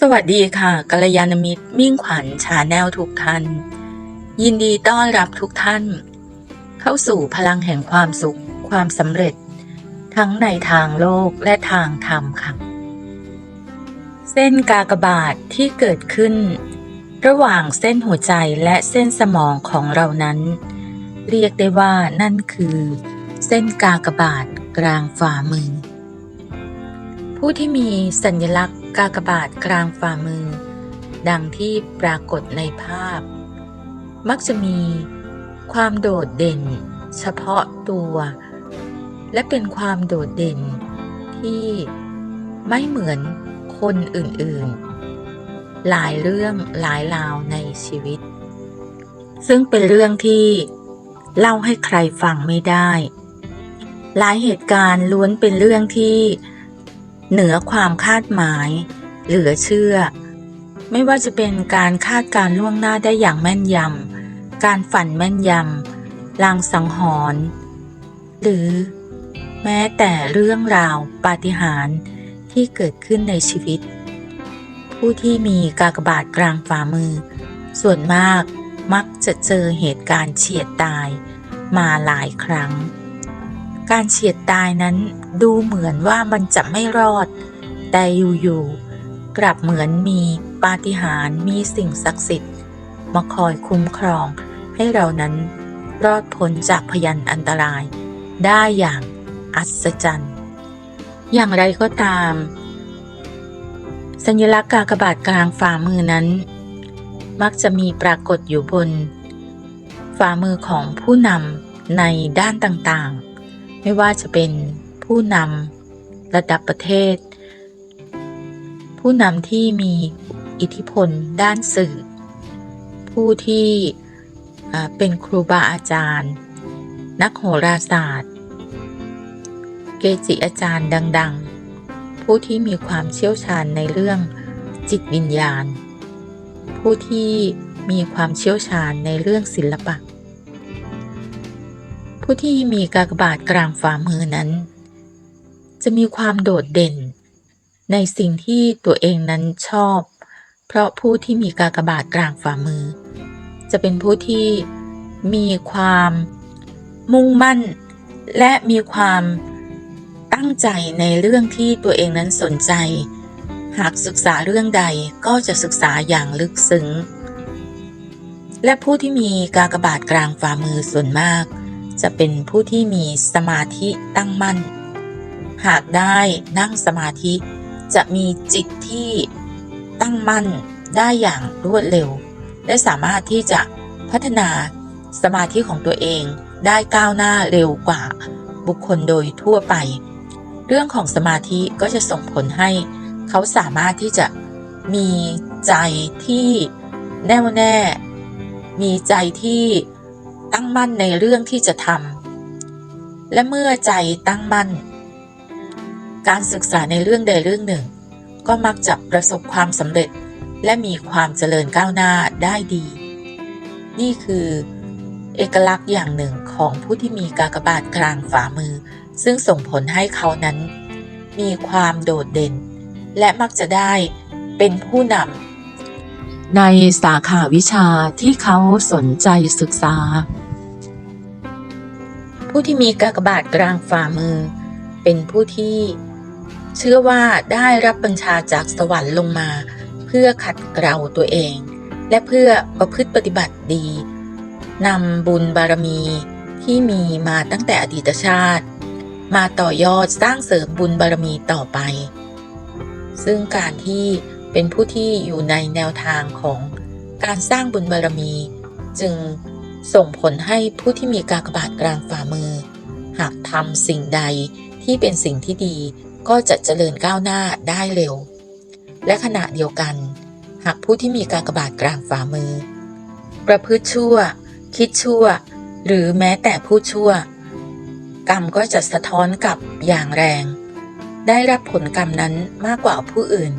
สวัสดีค่ะกัลยาณมิตรมิ่งขวัญชาแนลทุกท่าน ยินดีต้อนรับทุกท่าน เข้าสู่พลังแห่งความสุข ความสำเร็จ ทั้งในทางโลกและทางธรรมค่ะ เส้นกากบาทที่เกิดขึ้น ระหว่างเส้นหัวใจและเส้นสมองของเรานั้น เรียกได้ว่านั่นคือ เส้นกากบาทกลางฝ่ามือ ผู้ที่มีสัญลักษณ์ กากบาทกลางฝ่ามือ ดังที่ปรากฏในภาพ มักจะมีความโดดเด่นเฉพาะตัว และเป็นความโดดเด่นที่ไม่เหมือนคนอื่นๆ หลายเรื่องหลายราวในชีวิต ซึ่งเป็นเรื่องที่เล่าให้ใครฟังไม่ได้ หลายเหตุการณ์ล้วนเป็นเรื่องที่ เหนือความคาดหมาย เหลือเชื่อ ไม่ว่าจะเป็นการคาดการล่วงหน้าได้อย่างแม่นยำ การฝันแม่นยำ ลางสังหรณ์ หรือแม้แต่เรื่องราวปาฏิหาริย์ที่เกิดขึ้นในชีวิต ผู้ที่มีกากบาทกลางฝ่ามือ ส่วนมากมักจะเจอเหตุการณ์เฉียดตายมาหลายครั้ง การเฉียดตายนั้นดูเหมือนว่ามันจะไม่รอด แต่อยู่ๆกลับเหมือนมีปาฏิหาริย์มีสิ่งศักดิ์สิทธิ์ มาคอยคุ้มครองให้เรานั้นรอดพ้นจากพยันอันตราย ได้อย่างอัศจรรย์ อย่างไรก็ตาม สัญลักษณ์กากบาทกลางฝ่ามือนั้น มักจะมีปรากฏอยู่บน ฝ่ามือของผู้นำในด้านต่างๆ ไม่ว่าจะเป็นผู้นำระดับประเทศ ผู้นำที่มีอิทธิพลด้านสื่อ ผู้ที่เป็นครูบาอาจารย์ นักโหราศาสตร์ เกจิอาจารย์ดัง ๆ ผู้ที่มีความเชี่ยวชาญในเรื่องจิตวิญญาณ ผู้ที่มีความเชี่ยวชาญในเรื่องศิลปะ ผู้ที่มีกากบาทกลางฝ่ามือนั้น จะมีความโดดเด่น ในสิ่งที่ตัวเองนั้นชอบ เพราะผู้ที่มีกากบาทกลางฝ่ามือ จะเป็นผู้ที่มีความมุ่งมั่น และมีความตั้งใจในเรื่องที่ตัวเองนั้นสนใจ หากศึกษาเรื่องใดก็จะศึกษาอย่างลึกซึ้งและผู้ที่มีกากบาทกลางฝ่ามือส่วนมาก จะเป็นผู้ที่มีสมาธิตั้งมั่น หากได้นั่งสมาธิจะมีจิตที่ตั้งมั่นได้อย่างรวดเร็ว และสามารถที่จะพัฒนาสมาธิของตัวเองได้ก้าวหน้าเร็วกว่าบุคคลโดยทั่วไป เรื่องของสมาธิก็จะส่งผลให้เขาสามารถที่จะมีใจที่แน่วแน่ มีใจที่ ตั้งมั่นในเรื่องที่จะทำและเมื่อใจตั้งมั่น การศึกษาในเรื่องใดเรื่องหนึ่ง ก็มักจะประสบความสำเร็จและมีความเจริญก้าวหน้าได้ดี นี่คือเอกลักษณ์อย่างหนึ่งของผู้ที่มีกากบาทกลางฝ่ามือ ซึ่งส่งผลให้เขานั้น มีความโดดเด่น และมักจะได้เป็นผู้นำในสาขาวิชาที่เขาสนใจศึกษา ผู้ที่มีกากบาทกลางฝ่ามือ เป็นผู้ที่เชื่อว่าได้รับบัญชาจากสวรรค์ลงมา เพื่อขัดเกลาตัวเอง และเพื่อประพฤติปฏิบัติดีนำบุญบารมีที่มีมาตั้งแต่อดีตชาติ มาต่อยอดสร้างเสริมบุญบารมีต่อไป ซึ่งการที่เป็นผู้ที่อยู่ในแนวทางของการสร้างบุญบารมี จึง ส่งผลให้ผู้ที่มีกากบาทกลางฝ่ามือ หากทำสิ่งใดที่เป็นสิ่งที่ดีก็จะเจริญก้าวหน้าได้เร็ว และขณะเดียวกัน หากผู้ที่มีกากบาทกลางฝ่ามือ ประพฤติชั่ว คิดชั่ว หรือแม้แต่พูดชั่ว กรรมก็จะสะท้อนกลับอย่างแรง ได้รับผลกรรมนั้นมากกว่าผู้อื่น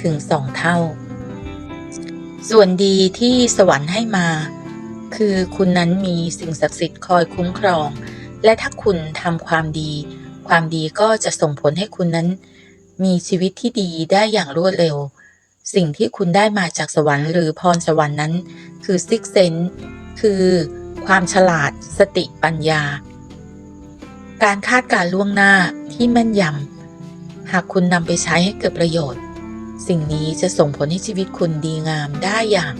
ถึงสองเท่า ส่วนดีที่สวรรค์ให้มา คือคุณนั้นมีสิ่งศักดิ์สิทธิ์คอยคุ้มครอง และถ้าคุณทำความดี ความดีก็จะส่งผลให้คุณนั้น มีชีวิตที่ดีได้อย่างรวดเร็ว สิ่งที่คุณได้มาจากสวรรค์หรือพรสวรรค์นั้น คือซิกเซนคือความฉลาดสติปัญญา การคาดการ์ล่วงหน้าที่แม่นยำหากคุณนำไปใช้ให้เกิดประโยชน์ สิ่งนี้จะส่งผลให้ชีวิตคุณดีงามได้อย่าง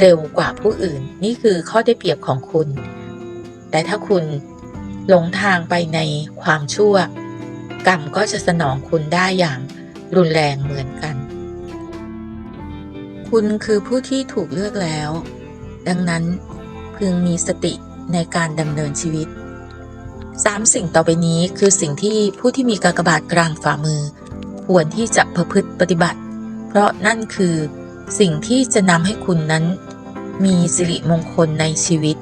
เร็วกว่าผู้อื่น นี่คือข้อได้เปรียบของคุณ แต่ถ้าคุณหลงทางไปในความชั่ว กรรมก็จะสนองคุณได้อย่างรุนแรงเหมือนกัน คุณคือผู้ที่ถูกเลือกแล้ว ดังนั้นพึงมีสติในการดำเนินชีวิตสามสิ่งต่อไปนี้คือสิ่งที่ผู้ที่มีกากบาทกลางฝ่ามือ ควรที่จะประพฤติปฏิบัติ เพราะนั่นคือสิ่งที่จะนำให้คุณนั้น มีสิริมงคลในชีวิต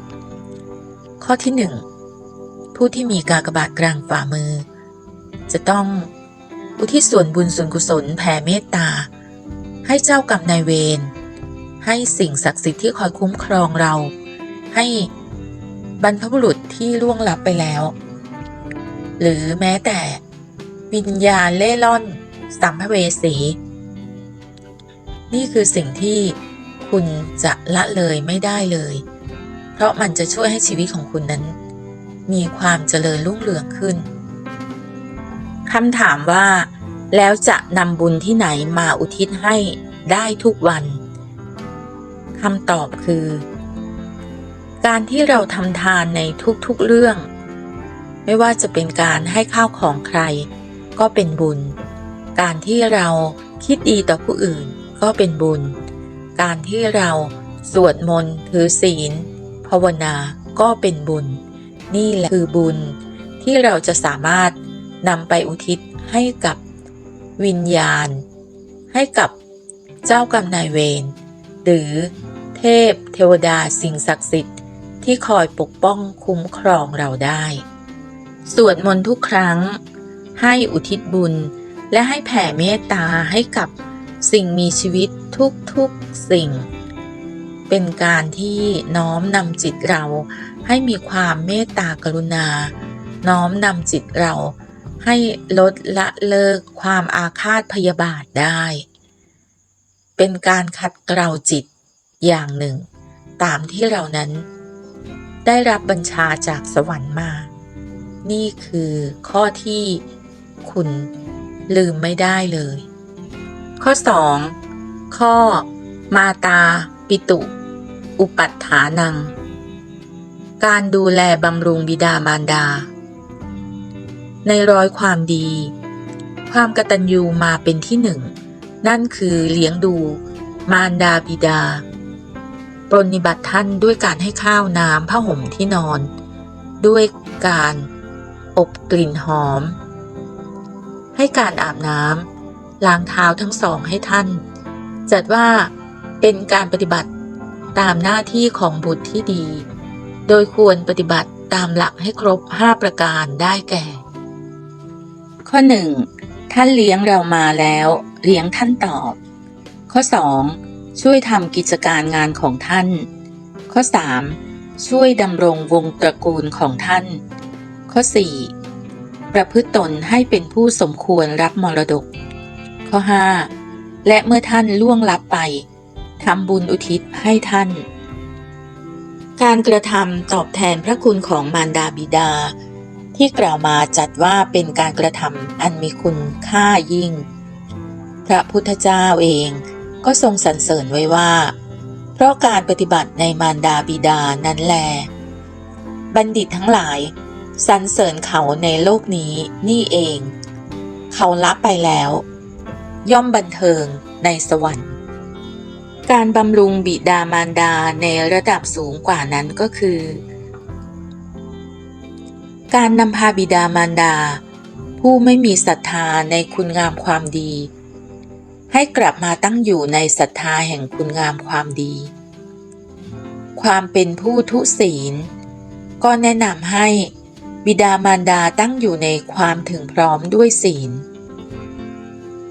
ข้อที่หนึ่งผู้ที่มีกากบาทกลางฝ่ามือ จะต้องอุทิศส่วนบุญส่วนกุศลแผ่เมตตา ให้เจ้ากรรมนายเวรให้สิ่งศักดิ์สิทธิ์ที่คอยคุ้มครองเรา ให้บรรพบุรุษที่ล่วงลับไปแล้ว หรือแม้แต่วิญญาณเล่ร่อนสัมภเวสี นี่คือสิ่งที่ คุณจะละเลยไม่ได้เลย เพราะมันจะช่วยให้ชีวิตของคุณนั้น มีความเจริญรุ่งเรืองขึ้นคำถามว่า แล้วจะนำบุญที่ไหนมาอุทิศให้ได้ทุกวันคำตอบคือ การที่เราทำทานในทุกๆเรื่อง ไม่ว่าจะเป็นการให้ข้าวของใคร ก็เป็นบุญ การที่เราคิดดีต่อผู้อื่นก็เป็นบุญ การที่เราสวดมนต์ถือศีล ภาวนาก็เป็นบุญ นี่แหละคือบุญที่เราจะสามารถนำไปอุทิศให้กับวิญญาณ ให้กับเจ้ากรรมนายเวรหรือเทพเทวดาสิ่งศักดิ์สิทธิ์ ที่คอยปกป้องคุ้มครองเราได้ สวดมนต์ทุกครั้ง ให้อุทิศบุญและให้แผ่เมตตาให้กับ สิ่งมีชีวิตทุกๆสิ่ง เป็นการที่น้อมนำจิตเราให้มีความเมตตากรุณา น้อมนำจิตเราให้ลดละเลิกความอาฆาตพยาบาทได้ เป็นการขัดเกลาจิตอย่างหนึ่ง ตามที่เรานั้น ได้รับบัญชาจากสวรรค์มา นี่คือข้อที่คุณลืมไม่ได้เลย ข้อ 2 ข้อ มาตา ปิตุ อุปัฏฐานัง การดูแลบำรุงบิดามารดา ในร้อยความดี ความกตัญญูมาเป็นที่หนึ่ง นั่นคือเลี้ยงดู มารดาบิดา ปรนนิบัติท่านด้วยการให้ข้าวน้ำผ้าห่มที่นอน ด้วยการอบกลิ่นหอม ให้การอาบน้ำ ล้างเท้าทั้งสองให้ท่าน จัดว่าเป็นการปฏิบัติตามหน้าที่ของบุตรที่ดี โดยควรปฏิบัติตามหลักให้ครบ 5 ประการได้แก่ ข้อ 1. ท่านเลี้ยงเรามาแล้ว เลี้ยงท่านตอบ ข้อ 2. ช่วยทำกิจการงานของท่าน ข้อ 3. ช่วยดำรงวงตระกูลของท่าน ข้อ 4. ประพฤติตนให้เป็นผู้สมควรรับมรดก ข้อ 5. และเมื่อท่านล่วงลับไปทำบุญอุทิศให้ท่าน การกระทำตอบแทนพระคุณของมารดาบิดา ที่กล่าวมาจัดว่าเป็นการกระทำอันมีคุณค่ายิ่ง พระพุทธเจ้าเองก็ทรงสรรเสริญไว้ว่า เพราะการปฏิบัติในมารดาบิดานั้นแล บัณฑิตทั้งหลายสรรเสริญเขาในโลกนี้นี่เอง เขาละไปแล้ว ย่อมบันเทิงในสวรรค์ การบำรุงบิดามารดาในระดับสูงกว่านั้นก็คือ การนำพาบิดามารดา ผู้ไม่มีศรัทธาในคุณงามความดี ให้กลับมาตั้งอยู่ในศรัทธาแห่งคุณงามความดี ความเป็นผู้ทุศีล ก็แนะนำให้บิดามารดาตั้งอยู่ในความถึงพร้อมด้วยศีล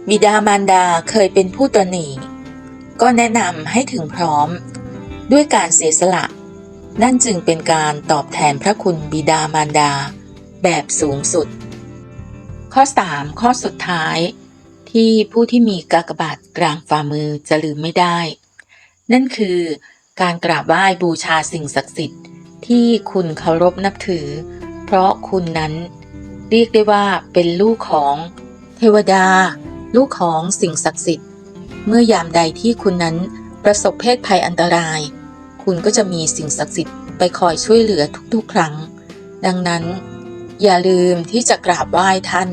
บิดามารดาเคยเป็นผู้ตระหนี่ก็แนะนำให้ถึงพร้อม ด้วยการเสียสละ นั่นจึงเป็นการตอบแทนพระคุณบิดามารดา แบบสูงสุด ข้อ 3 ข้อสุดท้ายทที่ผู้ที่มีกากบาทกลางฝ่ามือจะลืมไม่ได้ นั่นคือการกราบไหว้บูชาสิ่งศักดิ์สิทธิ์ ที่คุณเคารพนับถือ เพราะคุณนั้นเรียกได้ว่าเป็นลูกของ เทวดา ลูกของสิ่งศักดิ์สิทธิ์ เมื่อยามใดที่คุณนั้นประสบเพศภัยอันตราย คุณก็จะมีสิ่งศักดิ์สิทธิ์ไปคอยช่วยเหลือทุกๆ ครั้ง ดังนั้น อย่าลืมที่จะกราบไหว้ท่าน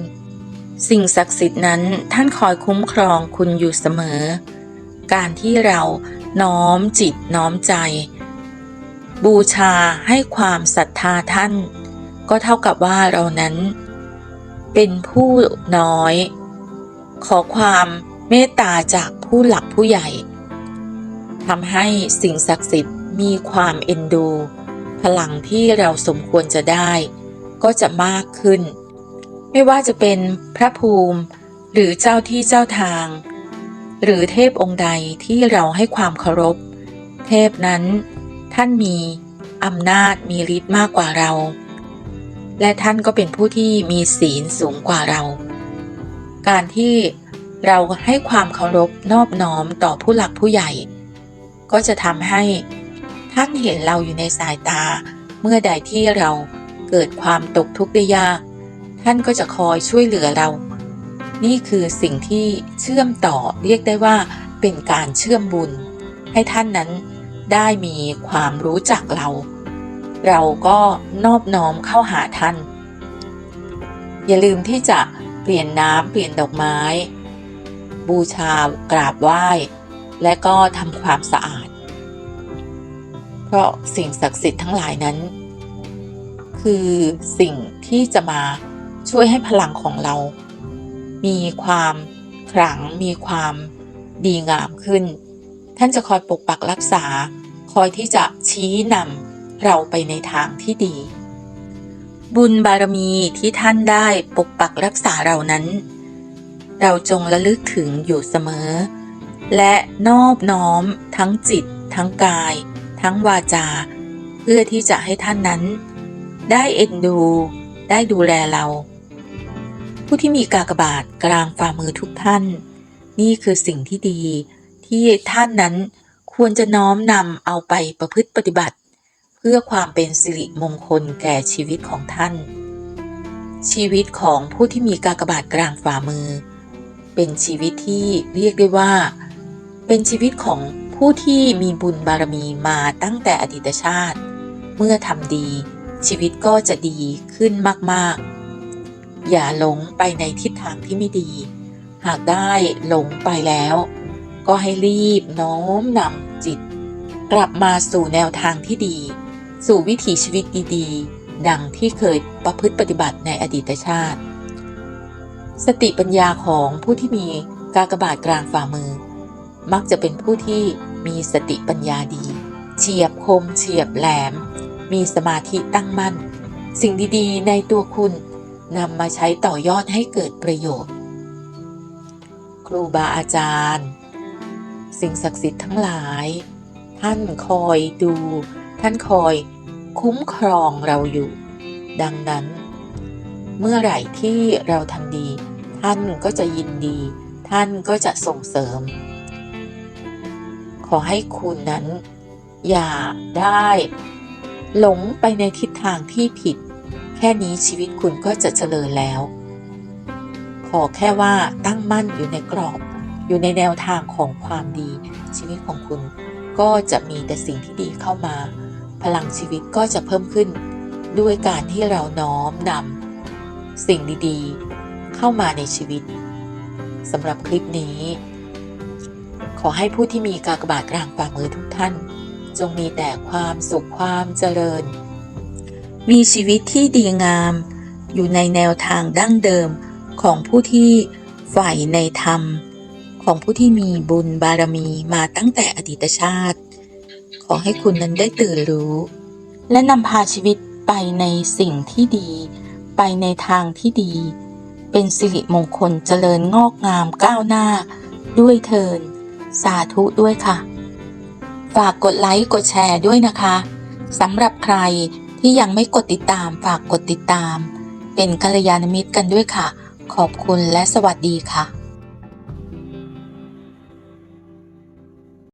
สิ่งศักดิ์สิทธิ์นั้นท่านคอยคุ้มครองคุณอยู่เสมอ การที่เราน้อมจิตน้อมใจ บูชาให้ความศรัทธาท่าน ก็เท่ากับว่าเรานั้น เป็นผู้น้อย ขอความเมตตาจากผู้หลักผู้ใหญ่ทำให้สิ่งศักดิ์สิทธิ์มีความเอ็นดู พลังที่เราสมควรจะได้ ก็จะมากขึ้น ไม่ว่าจะเป็นพระภูมิ หรือเจ้าที่เจ้าทาง หรือเทพองค์ใดที่เราให้ความเคารพ เทพนั้นท่านมีอำนาจมีฤทธิ์มากกว่าเรา และท่านก็เป็นผู้ที่มีศีลสูงกว่าเรา การที่เราให้ความเคารพนอบน้อมต่อผู้หลักผู้ใหญ่ ก็จะทำให้ท่านเห็นเราอยู่ในสายตา เมื่อใดที่เราเกิดความตกทุกข์ได้ยาก ท่านก็จะคอยช่วยเหลือเรา นี่คือสิ่งที่เชื่อมต่อเรียกได้ว่าเป็นการเชื่อมบุญ ให้ท่านนั้นได้มีความรู้จักเรา เราก็นอบน้อมเข้าหาท่าน อย่าลืมที่จะ เปลี่ยนน้ำเปลี่ยนดอกไม้ บูชากราบไหว้ และก็ทำความสะอาด เพราะสิ่งศักดิ์สิทธิ์ทั้งหลายนั้น คือสิ่งที่จะมาช่วยให้พลังของเรา มีความขลังมีความดีงามขึ้น ท่านจะคอยปกปักรักษา คอยที่จะชี้นำเราไปในทางที่ดี บุญบารมีที่ท่านได้ปกปักรักษาเรานั้น เราจงระลึกถึงอยู่เสมอ และนอบน้อมทั้งจิต ทั้งกาย ทั้งวาจา เพื่อที่จะให้ท่านนั้น ได้เอ็นดู ได้ดูแลเรา ผู้ที่มีกากบาทกลางฝ่ามือทุกท่าน นี่คือสิ่งที่ดีที่ท่านนั้นควรจะน้อมนำเอาไปประพฤติปฏิบัติ พื่อความเป็นสิริมงคลแก่ชีวิตของท่าน ชีวิตของผู้ที่มีกากบาทกลางฝ่ามือ เป็นชีวิตที่เรียกได้ว่า เป็นชีวิตของผู้ที่มีบุญบารมีมาตั้งแต่อดีตชาติ เมื่อทำดี ชีวิตก็จะดีขึ้นมากๆ อย่าหลงไปในทิศทางที่ไม่ดี หากได้หลงไปแล้ว ก็ให้รีบโน้มนำจิต กลับมาสู่แนวทางที่ดี สู่วิถีชีวิตดีๆ ดังที่เคยประพฤติปฏิบัติในอดีตชาติ สติปัญญาของผู้ที่มีกากบาทกลางฝ่ามือ มักจะเป็นผู้ที่มีสติปัญญาดี เฉียบคมเฉียบแหลม มีสมาธิตั้งมั่น สิ่งดีๆ ในตัวคุณนำมาใช้ต่อยอดให้เกิดประโยชน์ ครูบาอาจารย์ สิ่งศักดิ์สิทธิ์ทั้งหลาย ท่านคอยดู ท่านคอยคุ้มครองเราอยู่ ดังนั้น เมื่อไหร่ที่เราทำดี ท่านก็จะยินดี ท่านก็จะส่งเสริม ขอให้คุณนั้น อย่าได้ หลงไปในทิศทางที่ผิด แค่นี้ชีวิตคุณก็จะเจริญแล้ว ขอแค่ว่าตั้งมั่นอยู่ในกรอบ อยู่ในแนวทางของความดี ชีวิตของคุณก็จะมีแต่สิ่งที่ดีเข้ามา พลังชีวิตก็จะเพิ่มขึ้น ด้วยการที่เราน้อมนำสิ่งดีๆ เข้ามาในชีวิตสำหรับคลิปนี้ ขอให้ผู้ที่มีกากบาทกลางฝ่ามือทุกท่าน จงมีแต่ความสุขความเจริญ มีชีวิตที่ดีงาม อยู่ในแนวทางดั้งเดิมของผู้ที่ใฝ่ในธรรม ของผู้ที่มีบุญบารมีมาตั้งแต่อดีตชาติ ขอให้คุณนั้นได้ตื่นรู้ และนำพาชีวิตไปในสิ่งที่ดี ไปในทางที่ดี เป็นสิริมงคลเจริญงอกงามก้าวหน้า ด้วยเทิน สาธุด้วยค่ะ ฝากกดไลค์กดแชร์ด้วยนะคะสำหรับใครที่ยังไม่กดติดตามฝากกดติดตาม เป็นกัลยาณมิตรกันด้วยค่ะ ขอบคุณและสวัสดีค่ะ